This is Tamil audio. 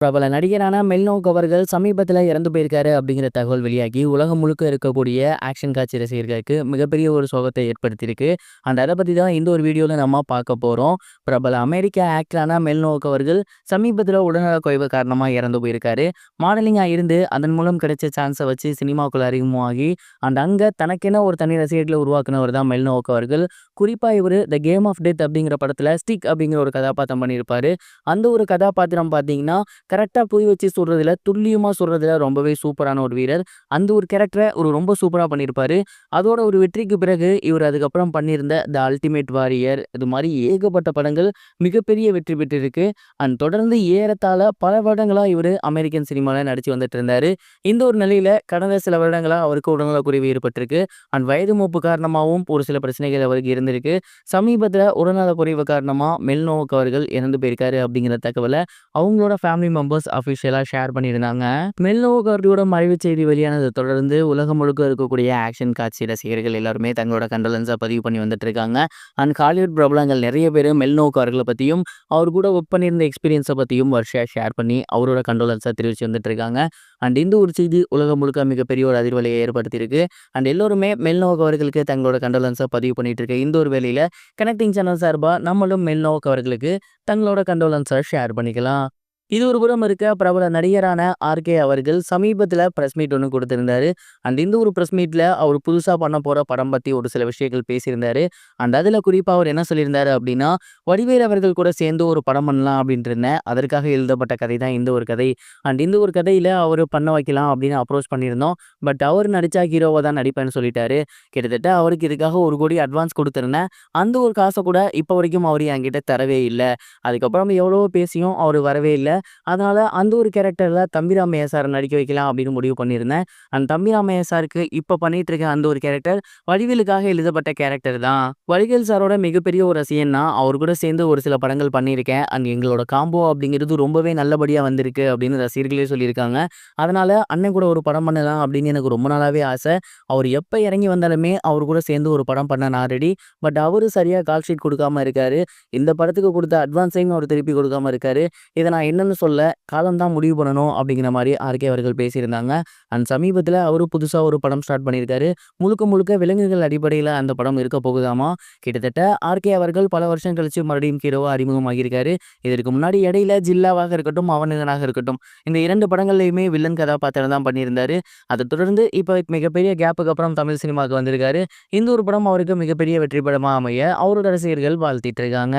பிரபல நடிகரான மெல்னோக் அவர்கள் சமீபத்தில் இறந்து போயிருக்காரு அப்படிங்கிற தகவல் வெளியாகி உலகம் முழுக்க இருக்கக்கூடிய ஆக்ஷன் காட்சி ரசிகர்களுக்கு மிகப்பெரிய ஒரு சோகத்தை ஏற்படுத்தியிருக்கு. அந்த அதை பற்றி தான் இந்த ஒரு வீடியோவில் நம்ம பார்க்க போகிறோம் பிரபல அமெரிக்க ஆக்டரான மெல்னோக் அவர்கள் சமீபத்தில் உடல்நலக் குறைவு காரணமாக இறந்து போயிருக்காரு. மாடலிங்காக இருந்து அதன் மூலம் கிடைச்ச சான்ஸை வச்சு சினிமாக்குள்ள அறிமுகமாகி அண்ட் அங்கே தனக்கென ஒரு தனி ரசிகர்களை உருவாக்குனவர் தான் மெல்னோக் அவர்கள் குறிப்பாக இவர் த கேம் ஆஃப் டெத் அப்படிங்கிற படத்தில் ஸ்டிக் அப்படிங்கிற ஒரு கதாபாத்திரம் பண்ணியிருப்பார். அந்த ஒரு கதாபாத்திரம் பார்த்தீங்கன்னா கரெக்டாக போய் வச்சு சொல்கிறதுல துல்லியமாக சொல்கிறதுல ரொம்பவே சூப்பரான ஒரு வீரர். அந்த ஒரு கேரக்டரை ஒரு ரொம்ப சூப்பராக பண்ணியிருப்பாரு. அதோட ஒரு வெற்றிக்கு பிறகு இவர் அதுக்கப்புறம் பண்ணியிருந்த த அல்டிமேட் வாரியர் இது மாதிரி ஏகப்பட்ட படங்கள் மிகப்பெரிய வெற்றி பெற்றிருக்கு. அண்ட் தொடர்ந்து ஏறத்தாழ பல வருடங்களாக இவர் அமெரிக்கன் சினிமாவில் நடித்து வந்துட்டு இருந்தார் இந்த ஒரு நிலையில் கடந்த சில வருடங்களாக அவருக்கு உடல்நலக்குறைவு ஏற்பட்டிருக்கு. அண்ட் வயது மூப்பு காரணமாகவும் ஒரு சில பிரச்சனைகள் அவருக்கு இருந்திருக்கு. சமீபத்தில் உடல்நலக்குறைவு காரணமாக மெல்னோக் அவர்கள் இறந்து போயிருக்காரு அப்படிங்கிற தகவலை அவங்களோட ஃபேமிலி மெம்பர்ஸ் அஃபிஷியலாக ஷேர் பண்ணியிருந்தாங்க. மெல்லோ அவர்களோட மறைவு செய்தி வெளியானதை தொடர்ந்து உலகம் முழுக்க இருக்கக்கூடிய ஆக்ஷன் காட்சி ரசிகர்கள் எல்லாருமே தங்களோட கண்டலன்ஸை பதிவு பண்ணி வந்துட்டு இருக்காங்க அண்ட் ஹாலிவுட் பிரபலங்கள் நிறைய பேர் மெல்னோ அவர்களை பற்றியும் அவர் கூட ஒர்க் பண்ணியிருந்த எக்ஸ்பீரியன்ஸை பற்றியும் வருஷா ஷேர் பண்ணி அவரோட கண்டோலன்ஸை தெரிவித்து வந்துட்டு இருக்காங்க அண்ட் இந்த ஒரு செய்தி உலகம் முழுக்க மிகப்பெரிய ஒரு அதிர்வலையை ஏற்படுத்தியிருக்கு. அண்ட் எல்லோருமே மெல்னோக் அவர்களுக்கு தங்களோட கண்டோலன்ஸை பதிவு பண்ணிட்டு இருக்க இந்த ஒரு வேலையில் கனெக்டிங் சேனல் சார்பாக நம்மளும் மெல்னோக் அவர்களுக்கு தங்களோட கண்டோலன்ஸை ஷேர் பண்ணிக்கலாம். இது ஒரு புறம் இருக்க பிரபல நடிகரான ஆர்கே அவர்கள் சமீபத்தில் ப்ரெஸ் மீட் ஒன்று கொடுத்திருந்தாரு. அண்ட் இந்த ஒரு ப்ரெஸ் மீட்டில் அவர் புதுசாக பண்ண போகிற படம் பற்றி ஒரு சில விஷயங்கள் பேசியிருந்தாரு. அண்ட் அதில் குறிப்பாக அவர் என்ன சொல்லியிருந்தாரு அப்படின்னா வடிவேல் அவர்கள் கூட சேர்ந்து ஒரு படம் பண்ணலாம் அப்படின்ட்டு இருந்தேன். அதற்காக எழுதப்பட்ட கதை தான் இந்த ஒரு கதை. அண்ட் இந்த ஒரு கதையில் அவர் பண்ண வைக்கலாம் அப்படின்னு அப்ரோச் பண்ணியிருந்தோம். பட் அவர் நடித்தா ஹீரோவை தான் நடிப்பேன்னு சொல்லிட்டாரு. கிட்டத்தட்ட அவருக்கு இதுக்காக ஒரு கோடி அட்வான்ஸ் கொடுத்துருந்தேன். அந்த ஒரு காசை கூட இப்போ வரைக்கும் அவர் என்கிட்ட தரவே இல்லை. அதுக்கப்புறம் எவ்வளவோ பேசியும் அவர் வரவே இல்லை. அதனால் அந்த ஒரு கேரக்டரில் தம்பிராமையா சார் நடிக்க வைக்கலாம் அப்படின்னு முடிவு பண்ணியிருந்தேன். அந்த தம்பிராமையா சாருக்கு இப்போ பண்ணிட்டு இருக்க அந்த ஒரு கேரக்டர் வடிவேலுக்காக எழுதப்பட்ட கேரக்டர் தான். வடிவேல் சாரோட மிகப்பெரிய ஒரு ரசிகன்னா அவர் கூட சேர்ந்து ஒரு சில படங்கள் பண்ணியிருக்கேன். அண்ட் எங்களோட காம்போ அப்படிங்கிறது ரொம்பவே நல்லபடியாக வந்திருக்கு அப்படின்னு ரசிகர்களே சொல்லியிருக்காங்க. அதனால் அண்ணன் கூட ஒரு படம் பண்ணலாம் அப்படின்னு எனக்கு ரொம்ப நாளாகவே ஆசை. அவர் எப்போ இறங்கி வந்தாலுமே அவர் கூட சேர்ந்து ஒரு படம் பண்ண நான் ரெடி பட் அவர் சரியாக கால் ஷீட் கொடுக்காம இருக்காரு. இந்த படத்துக்கு கொடுத்த அட்வான்ஸையும் அவர் திருப்பி கொடுக்காம இருக்காரு. இதை நான் என்னென்ன சொல்ல காலம் தான் முடிவு பண்ணணும் அப்படிங்கிற மாதிரி ஆர்கே அவர்கள் பேசியிருந்தாங்க. அண்ட் சமீபத்தில் அவரும் புதுசாக ஒரு படம் ஸ்டார்ட் பண்ணியிருக்காரு. முழுக்க முழுக்க விலங்குகள் அடிப்படையில் அந்த படம் இருக்க போகுதாமா? கிட்டத்தட்ட ஆர்கே அவர்கள் பல வருஷம் கழிச்சு மறுபடியும் ஹீரோவாக அறிமுகமாகியிருக்காரு இதற்கு முன்னாடி இடையில ஜில்லாவாக இருக்கட்டும் அவனிதனாக இருக்கட்டும் இந்த இரண்டு படங்கள்லையுமே வில்லன் கதாபாத்திரம் தான் பண்ணியிருந்தாரு. அதை தொடர்ந்து இப்போ மிகப்பெரிய கேப்புக்கு அப்புறம் தமிழ் சினிமாவுக்கு வந்திருக்காரு. இந்த ஒரு படம் அவருக்கு மிகப்பெரிய வெற்றி படமாக அமைய அவரோட ரசிகர்கள் வாழ்த்திட்டு இருக்காங்க.